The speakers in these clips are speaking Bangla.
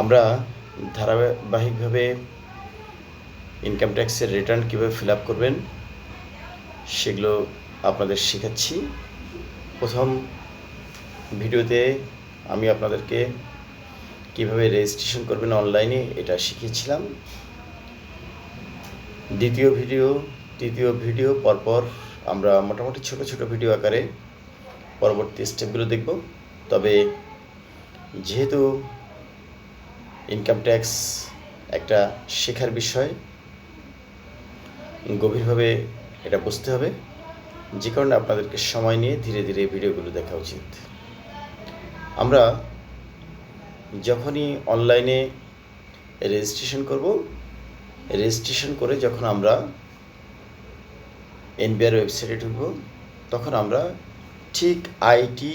আমরা ধারাবাহিকভাবে ইনকাম ট্যাক্সের রিটার্ন কীভাবে ফিল আপ করবেন, সেগুলো আপনাদের শেখাচ্ছি। প্রথম ভিডিওতে আমি আপনাদেরকে কীভাবে রেজিস্ট্রেশন করবেন অনলাইনে এটা শিখিয়েছিলাম। দ্বিতীয় ভিডিও, তৃতীয় ভিডিও, পরপর আমরা মোটামুটি ছোট ছোট ভিডিও আকারে পরবর্তী স্টেপগুলো দেখব। তবে যেহেতু ইনকাম ট্যাক্স একটা শেখার বিষয়। গভীরভাবে এটা বুঝতে হবে। যে কারণে আপনাদেরকে সময় নিয়ে ধীরে ধীরে ভিডিওগুলো দেখা উচিত। আমরা যখনই অনলাইনে রেজিস্ট্রেশন করব রেজিস্ট্রেশন করে যখন আমরা এনবিআর ওয়েবসাইটে ঢুকব, তখন আমরা ঠিক আইটি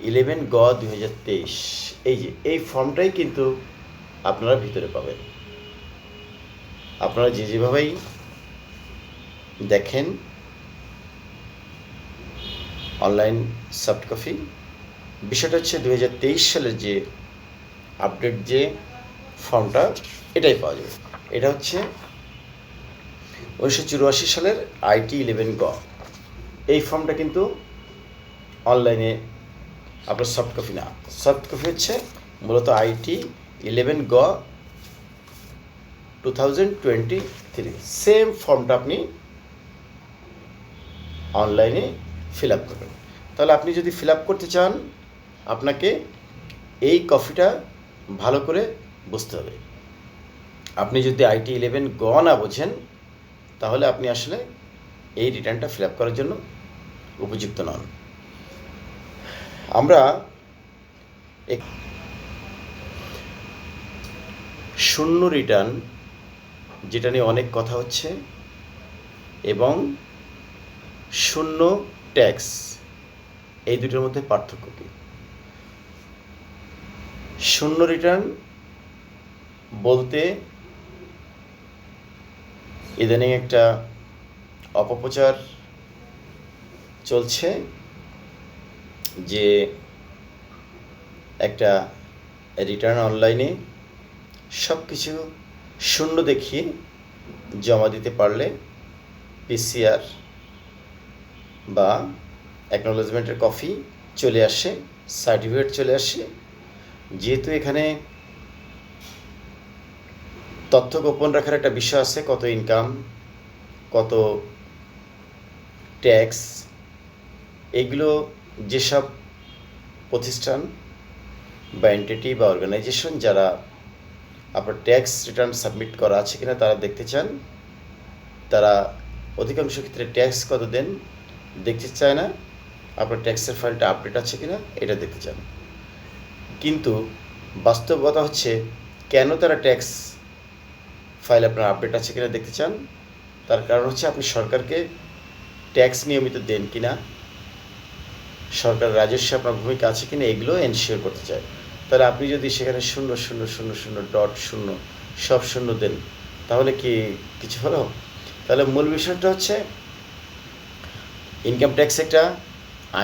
ইলেভেন গ দুই হাজার তেইশ। এই যে, এই ফর্মটাই কিন্তু আপনারা ভিতরে পাবেন। আপনারা যে যেভাবেই দেখেন, অনলাইন সফট কপি, বিষয়টা হচ্ছে দু হাজার তেইশ সালের যে আপডেট যে ফর্মটা, এটাই পাওয়া যাবে। এটা হচ্ছে উনিশশো চুরাশি সালের আইটি ইলেভেন গ। এই ফর্মটা কিন্তু অনলাইনে আপনার সফট কপি না। সফট কপি হচ্ছে মূলত আইটি ইলেভেন গ two thousand twenty three same ফর্মটা আপনি অনলাইনে ফিল আপ করবেন। তাহলে আপনি যদি ফিল আপ করতে চান, আপনাকে এই কফিটা ভালো করে বুঝতে হবে। আপনি যদি আইটি ইলেভেন গ না বোঝেন, তাহলে আপনি আসলে এই রিটার্নটা ফিল আপ করার জন্য উপযুক্ত নন। আমরা শূন্য রিটার্ন যেটা নিয়ে অনেক কথা হচ্ছে, এবং শূন্য ট্যাক্স এই দুটোর মধ্যে পার্থক্য কী? শূন্য রিটার্ন বলতে ইদানিং একটা অপপ্রচার চলছে। যে একটা রিটার্ন অনলাইনে সব কিছু শূন্য দেখিয়ে জমা দিতে পারলে পিসিআর বা অ্যাকনোলেজমেন্টের কপি চলে আসে সার্টিফিকেট চলে আসে। যেহেতু এখানে তথ্য গোপন রাখার একটা বিষয় আছে, কত ইনকাম কত ট্যাক্স এগুলো যেসব প্রতিষ্ঠান বা এন্টিটি বা অর্গানাইজেশন যারা আপনার ট্যাক্স রিটার্ন সাবমিট করা আছে কিনা তারা দেখতে চান, তারা অধিকাংশ ক্ষেত্রে ট্যাক্স কত দেন দেখতে চায় না, আপনার ট্যাক্সের ফাইলটা আপডেট আছে কিনা এটা দেখতে চান। কিন্তু বাস্তবতা হচ্ছে কেন তারা ট্যাক্স ফাইল আপনার আপডেট আছে কিনা দেখতে চান, তার কারণ হচ্ছে আপনি সরকারকে ট্যাক্স নিয়মিত দেন কিনা সরকার রাজস্ব আপনার ভূমিকা আছে কিনা এগুলো এনশিওর করতে চায় তাহলে আপনি যদি সেখানে শূন্য শূন্য শূন্য শূন্য ডট শূন্য, সব শূন্য দেন, তাহলে কি কিছু হলো তাহলে মূল বিষয়টা হচ্ছে ইনকাম ট্যাক্স একটা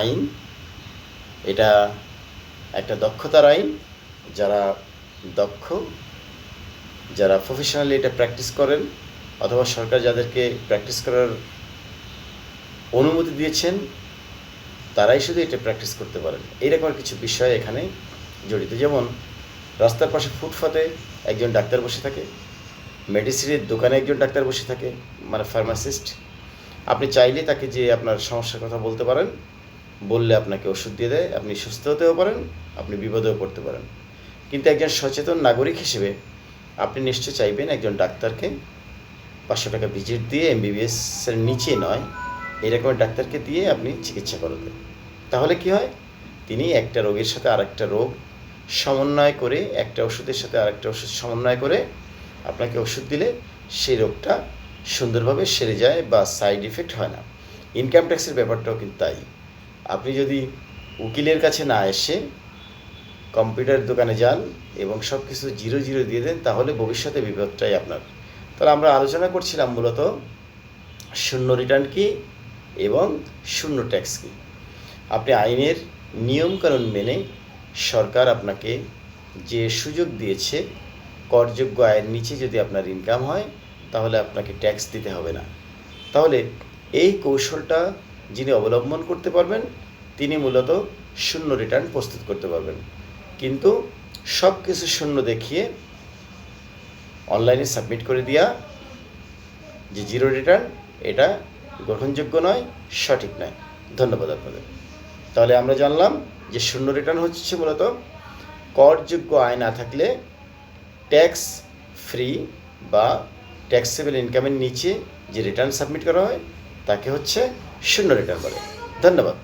আইন, এটা একটা দক্ষতার আইন, যারা দক্ষ, যারা প্রফেশনালি এটা প্র্যাকটিস করেন, অথবা সরকার যাদেরকে প্র্যাকটিস করার অনুমতি দিয়েছেন তারাই শুধু এটা প্র্যাকটিস করতে পারেন। এইরকম কিছু বিষয় এখানে জড়িত। যেমন, রাস্তার পাশে ফুটপাতে একজন ডাক্তার বসে থাকে মেডিসিনের দোকানে একজন ডাক্তার বসে থাকে মানে ফার্মাসিস্ট আপনি চাইলে তাকে যে আপনার সমস্যার কথা বলতে পারেন, বললে আপনাকে ওষুধ দিয়ে দেয়, আপনি সুস্থ হতেও পারেন, আপনি বিপদেও পড়তে পারেন। কিন্তু একজন সচেতন নাগরিক হিসেবে আপনি নিশ্চয় চাইবেন একজন ডাক্তারকে পাঁচশো টাকা ভিজিট দিয়ে এমবিবিএসের নিচে নয় এরকম ডাক্তারকে দিয়ে আপনি চিকিৎসা করাতে তাহলে কি হয়? তিনি একটা রোগের সাথে আরেকটা রোগ সমন্বয় করে, একটা ওষুধের সাথে আরেকটা ওষুধ সমন্বয় করে আপনাকে ওষুধ দিলে সেই রোগটা সুন্দরভাবে সেরে যায় বা সাইড ইফেক্ট হয় না। ইনকাম ট্যাক্সের ব্যাপারটাও কিন্তু তাই। আপনি যদি উকিলের কাছে না এসে কম্পিউটার দোকানে যান এবং সব কিছু জিরো জিরো দিয়ে দেন, তাহলে ভবিষ্যতে বিপদটাই আপনার। তাহলে আমরা আলোচনা করছিলাম মূলত শূন্য রিটার্ন কি? এবং শূন্য ট্যাক্স কি? আপনি আইনের নিয়মকানুন মেনে সরকার আপনাকে যে সুযোগ দিয়েছে, করযোগ্য আয়ের নিচে যদি আপনার ইনকাম হয়, তাহলে আপনাকে ট্যাক্স দিতে হবে না। তাহলে এই কৌশলটা যিনি অবলম্বন করতে পারবেন, তিনি মূলত শূন্য রিটার্ন প্রস্তুত করতে পারবেন। কিন্তু সব কিছু শূন্য দেখিয়ে অনলাইনে সাবমিট করে দেওয়া যে জিরো রিটার্ন এটা গ্রহণযোগ্য নয়, সঠিক নয়। ধন্যবাদ আপনাদের। তাহলে আমরা জানলাম যে শূন্য রিটার্ন হচ্ছে মূলত, করযোগ্য আয় না থাকলে ট্যাক্স ফ্রি বা ট্যাক্সেবল ইনকামের নিচে যে রিটার্ন সাবমিট করা হয়, তাকে হচ্ছে শূন্য রিটার্ন বলে। ধন্যবাদ।